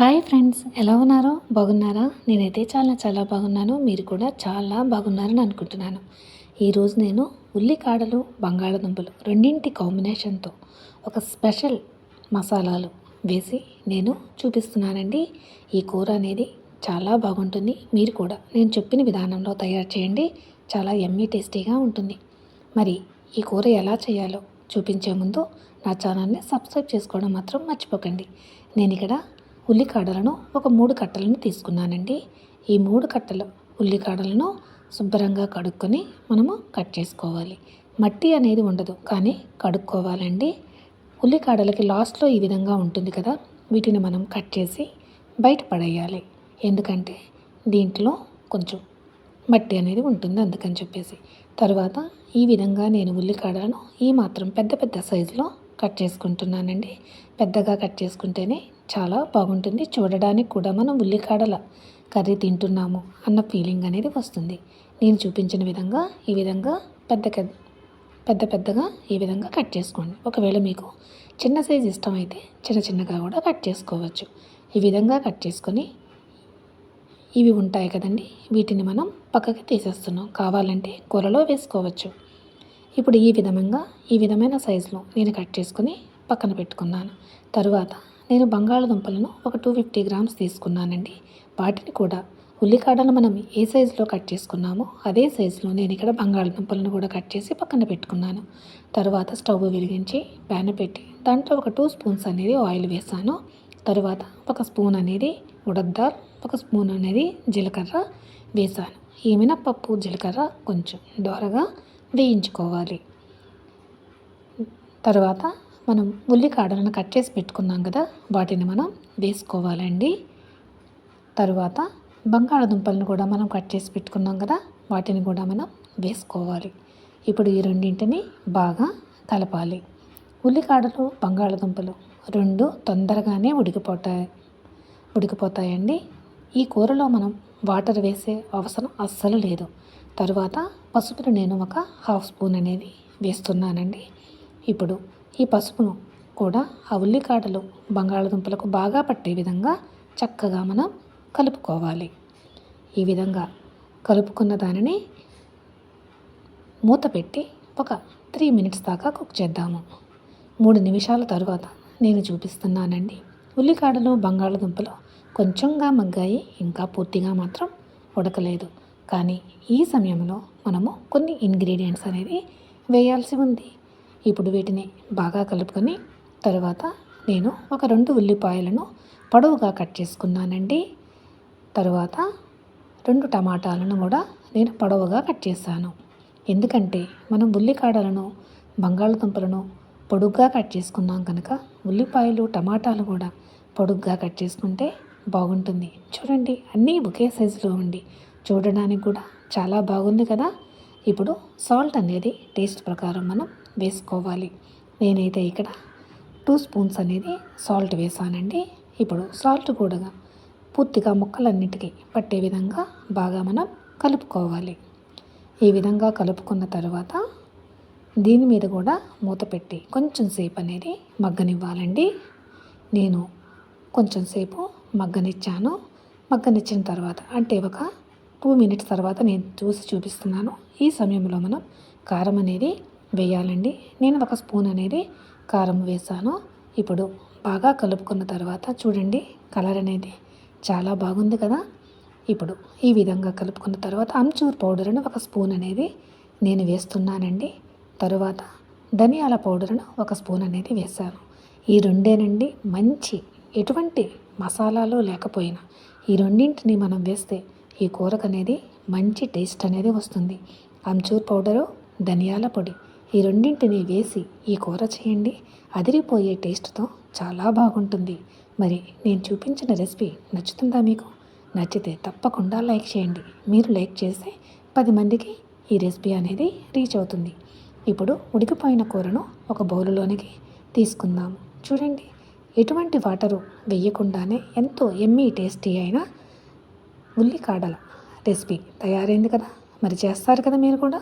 Hi friends ఎలా ఉన్నారో? బాగున్నారా? నేనైతే చాలా చాలా బాగున్నాను. మీరు కూడా చాలా బాగున్నారని అనుకుంటున్నాను. ఈరోజు నేను ఉల్లికాడలు బంగాళదుంపలు రెండింటి కాంబినేషన్తో ఒక స్పెషల్ మసాలాలు వేసి నేను చూపిస్తున్నానండి. ఈ కూర అనేది చాలా బాగుంటుంది. మీరు కూడా నేను చెప్పిన విధానంలో తయారు చేయండి. చాలా ఎమ్మీ టేస్టీగా ఉంటుంది. మరి ఈ కూర ఎలా చేయాలో చూపించే ముందు నా ఛానల్ని సబ్స్క్రైబ్ చేసుకోవడం మాత్రం మర్చిపోకండి. నేను ఇక్కడ ఉల్లికాడలను ఒక మూడు కట్టలను తీసుకున్నానండి. ఈ మూడు కట్టలు ఉల్లికాడలను శుభ్రంగా కడుక్కొని మనము కట్ చేసుకోవాలి. మట్టి అనేది ఉండదు కానీ కడుక్కోవాలండి. ఉల్లికాడలకి లాస్ట్లో ఈ విధంగా ఉంటుంది కదా వీటిని మనం కట్ చేసి బయట పడేయాలి. ఎందుకంటే దీంట్లో కొంచెం మట్టి అనేది ఉంటుంది అందుకని చెప్పేసి. తర్వాత ఈ విధంగా నేను ఉల్లికాడలను ఈ మాత్రం పెద్ద పెద్ద సైజులో కట్ చేసుకుంటున్నానండి. పెద్దగా కట్ చేసుకుంటేనే చాలా బాగుంటుంది. చూడడానికి కూడా మనం ఉల్లికాడల కర్రీ తింటున్నాము అన్న ఫీలింగ్ అనేది వస్తుంది. నేను చూపించిన విధంగా ఈ విధంగా పెద్ద పెద్ద పెద్దగా ఈ విధంగా కట్ చేసుకోండి. ఒకవేళ మీకు చిన్న సైజు అయితే చిన్న చిన్నగా కూడా కట్ చేసుకోవచ్చు. ఈ విధంగా కట్ చేసుకొని ఇవి ఉంటాయి కదండి వీటిని మనం పక్కకి తీసేస్తున్నాం. కావాలంటే కూరలో వేసుకోవచ్చు. ఇప్పుడు ఈ విధంగా ఈ విధమైన సైజులో నేను కట్ చేసుకుని పక్కన పెట్టుకున్నాను. తరువాత నేను బంగాళదుంపలను ఒక టూ ఫిఫ్టీ గ్రామ్స్ తీసుకున్నానండి. వాటిని కూడా ఉల్లికాడలు మనం ఏ సైజులో కట్ చేసుకున్నామో అదే సైజులో నేను ఇక్కడ బంగాళదుంపలను కూడా కట్ చేసి పక్కన పెట్టుకున్నాను. తర్వాత స్టవ్ వెలిగించి ప్యాన్ పెట్టి దాంట్లో ఒక టూ స్పూన్స్ అనేది ఆయిల్ వేసాను. తరువాత ఒక స్పూన్ అనేది ఉడద్దాల్ ఒక స్పూన్ అనేది జీలకర్ర వేసాను. ఈ మినప్పప్పు జీలకర్ర కొంచెం దోరగా వేయించుకోవాలి. తర్వాత మనం ఉల్లికాడలను కట్ చేసి పెట్టుకున్నాం కదా వాటిని మనం వేసుకోవాలండి. తరువాత బంగాళదుంపలను కూడా మనం కట్ చేసి పెట్టుకున్నాం కదా వాటిని కూడా మనం వేసుకోవాలి. ఇప్పుడు ఈ రెండింటిని బాగా కలపాలి. ఉల్లికాడలు బంగాళదుంపలు రెండు తొందరగానే ఉడికిపోతాయి. ఉడికిపోతాయండి. ఈ కూరలో మనం వాటర్ వేసే అవసరం అస్సలు లేదు. తరువాత పసుపును నేను ఒక హాఫ్ స్పూన్ అనేది వేస్తున్నానండి. ఇప్పుడు ఈ పసుపును కూడా ఆ ఉల్లికాడలు బంగాళదుంపలకు బాగా పట్టే విధంగా చక్కగా మనం కలుపుకోవాలి. ఈ విధంగా కలుపుకున్న దానిని మూత పెట్టి ఒక త్రీ మినిట్స్ దాకా కుక్ చేద్దాము. మూడు నిమిషాల తర్వాత నేను చూపిస్తున్నానండి. ఉల్లికాడలు బంగాళదుంపలు కొంచెంగా మగ్గాయి ఇంకా పూర్తిగా మాత్రం ఉడకలేదు. కానీ ఈ సమయంలో మనము కొన్ని ఇంగ్రీడియంట్స్ అనేది వేయాల్సి ఉంది. ఇప్పుడు వీటిని బాగా కలుపుకొని తర్వాత నేను ఒక రెండు ఉల్లిపాయలను పొడవుగా కట్ చేసుకున్నానండి. తరువాత రెండు టమాటాలను కూడా నేను పొడవుగా కట్ చేశాను. ఎందుకంటే మనం ఉల్లికాడలను బంగాళదుంపలను పొడుగ్గా కట్ చేసుకున్నాం కనుక ఉల్లిపాయలు టమాటాలు కూడా పొడుగ్గా కట్ చేసుకుంటే బాగుంటుంది. చూడండి అన్నీ ఒకే సైజులో ఉండి చూడడానికి కూడా చాలా బాగుంది కదా? ఇప్పుడు సాల్ట్ అనేది టేస్ట్ ప్రకారం మనం వేసుకోవాలి. నేనైతే ఇక్కడ టూ స్పూన్స్ అనేది సాల్ట్ వేసానండి. ఇప్పుడు సాల్ట్ కూడా పూర్తిగా ముక్కలన్నిటికీ పట్టే విధంగా బాగా మనం కలుపుకోవాలి. ఈ విధంగా కలుపుకున్న తర్వాత దీని మీద కూడా మూత పెట్టి కొంచెం సేపు అనేది మగ్గనివ్వాలండి. నేను కొంచెం సేపు మగ్గనిచ్చాను. మగ్గనిచ్చిన తర్వాత అంటే ఒక టూ మినిట్స్ తర్వాత నేను చూసి చూపిస్తున్నాను. ఈ సమయంలో మనం కారం అనేది వేయాలండి. నేను ఒక స్పూన్ అనేది కారం వేసాను. ఇప్పుడు బాగా కలుపుకున్న తర్వాత చూడండి కలర్ అనేది చాలా బాగుంది కదా. ఇప్పుడు ఈ విధంగా కలుపుకున్న తర్వాత అంచూర్ పౌడర్ను ఒక స్పూన్ అనేది నేను వేస్తున్నానండి. తరువాత ధనియాల పౌడర్ను ఒక స్పూన్ అనేది వేశాను. ఈ రెండేనండి మంచి ఎటువంటి మసాలాలు లేకపోయినా ఈ రెండింటిని మనం వేస్తే ఈ కూరకు అనేది మంచి టేస్ట్ అనేది వస్తుంది. అంచూర్ పౌడరు ధనియాల పొడి ఈ రెండింటిని వేసి ఈ కూర చేయండి. అదిరిపోయే టేస్ట్తో చాలా బాగుంటుంది. మరి నేను చూపించిన రెసిపీ నచ్చుతుందా మీకు? నచ్చితే తప్పకుండా లైక్ చేయండి. మీరు లైక్ చేస్తే పది మందికి ఈ రెసిపీ అనేది రీచ్ అవుతుంది. ఇప్పుడు ఉడికిపోయిన కూరను ఒక బౌలులోనికి తీసుకుందాము చూడండి ఎటువంటి వాటరు వేయకుండానే ఎంతో ఎమ్మీ టేస్టీ అయిన ఉల్లికాడల రెసిపీ తయారైంది కదా. మరి చేస్తారు కదా మీరు కూడా